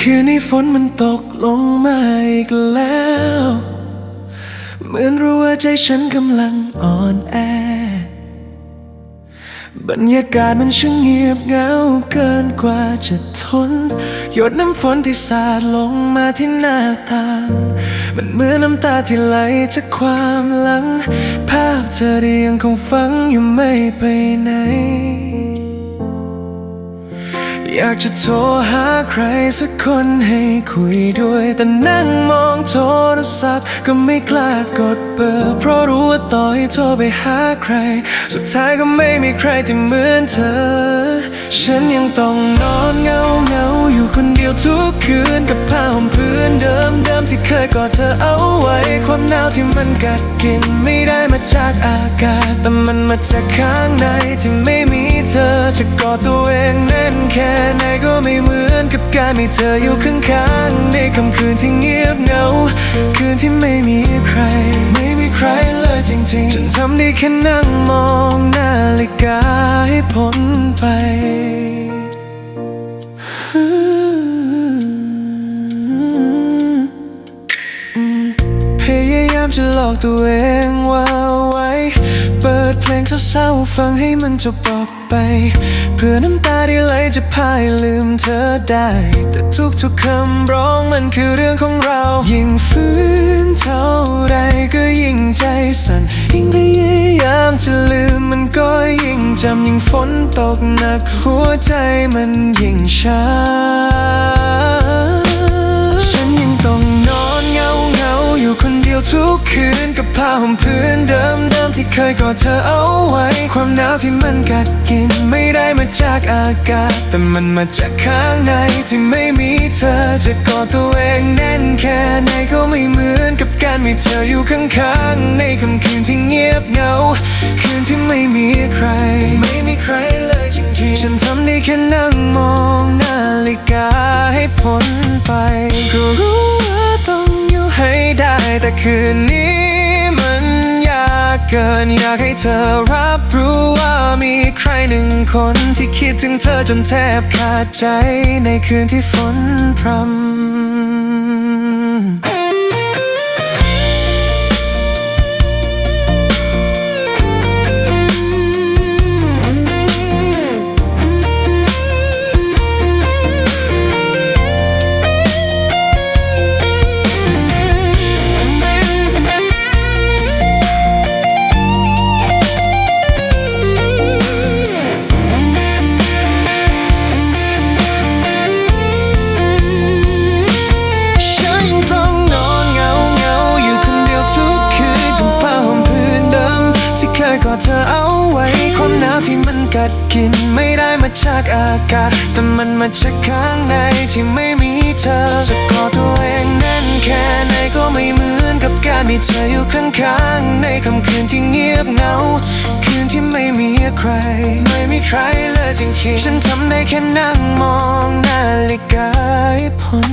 คืนนี้ฝนมันตกลงมาอีกแล้ว เหมือนรู้ว่าใจฉันกำลังอ่อนแอ บรรยากาศมันช่างเงียบเหงาเกินกว่าจะทน หยดน้ำฝนที่สาดลงมาที่หน้าต่าง มันเหมือนน้ำตาที่ไหลจากความหลัง ภาพเธอได้ยังคงฝังอยู่ไม่ไปไหน อยากจะโทรหาใครสักคนให้คุยด้วย แต่นั่งมองโทรศัพท์ ก็ไม่กล้ากดเบอร์ เพราะรู้ว่าต่อให้โทรไปหาใคร สุดท้ายก็ไม่มีใครที่เหมือนเธอ ฉันยังต้องนอนเงาเงาอยู่คนเดียวทุกคืนกับผ้าห่มพื้นเดิมเดิมที่เคยกอดเธอเอาไว้ ความหนาวที่มันกัดกินไม่ได้มาจากอากาศ แต่มันมาจากข้างในที่ไม่มีเธอจะกอดตัวเอง แค่ไหนก็ไม่เหมือนกับการมีเธออยู่ข้างๆ ในค่ำคืนที่เงียบเหงา คืนที่ไม่มีใคร ไม่มีใครเลยจริงๆ ฉันทำได้แค่นั่งมองนาฬิกาให้พ้นไปพยายามจะหลอกตัวเองว่าไว้ เปิดเพลงเศร้าๆฟังให้มันจบออก ไป เพื่อน้ำตาที่ไหลจะพายลืมเธอได้ แต่ทุกๆคำร้องมันคือเรื่องของเรา ยิ่งฟื้นเท่าไรก็ยิ่งใจสั่นยิ่งพยายามจะลืมมันก็ยิ่งจำยิ่งฝนตกหนักหัวใจมันยิ่งช้าฉันยังต้องนอนเงาเงาอยู่คนเดียวทุกคืนกับผ้าห่มพื้นเดิม ที่เคยกอดเธอเอาไว้ ความหนาวที่มันกัดกินไม่ได้มาจากอากาศ แต่มันมาจากข้างในที่ไม่มีเธอจะกอดตัวเองแน่นแค่ไหนก็ไม่เหมือนกับการมีเธออยู่ข้างๆในค่ำคืนที่เงียบเหงา คืนที่ไม่มีใคร ไม่มีใครเลยจริงๆ ฉันทำได้แค่นั่งมองนาฬิกาให้พ้นไปก็รู้ว่าต้องอยู่ให้ได้แต่คืนนี้ เกินอยากให้เธอรับรู้ว่ามีใครหนึ่งคนที่คิดถึงเธอจนแทบขาดใจในคืนที่ฝนพรำ กัดกินไม่ได้มาจากอากาศ แต่มันมาจากข้างในที่ไม่มีเธอจะกอดตัวเองแน่นแค่ไหนก็ไม่เหมือนกับการมีเธออยู่ข้างๆในค่ำคืนที่เงียบเหงา คืนที่ไม่มีใคร ไม่มีใครเลยจริงๆฉันทำได้แค่นั่งมองนาฬิกาให้พ้น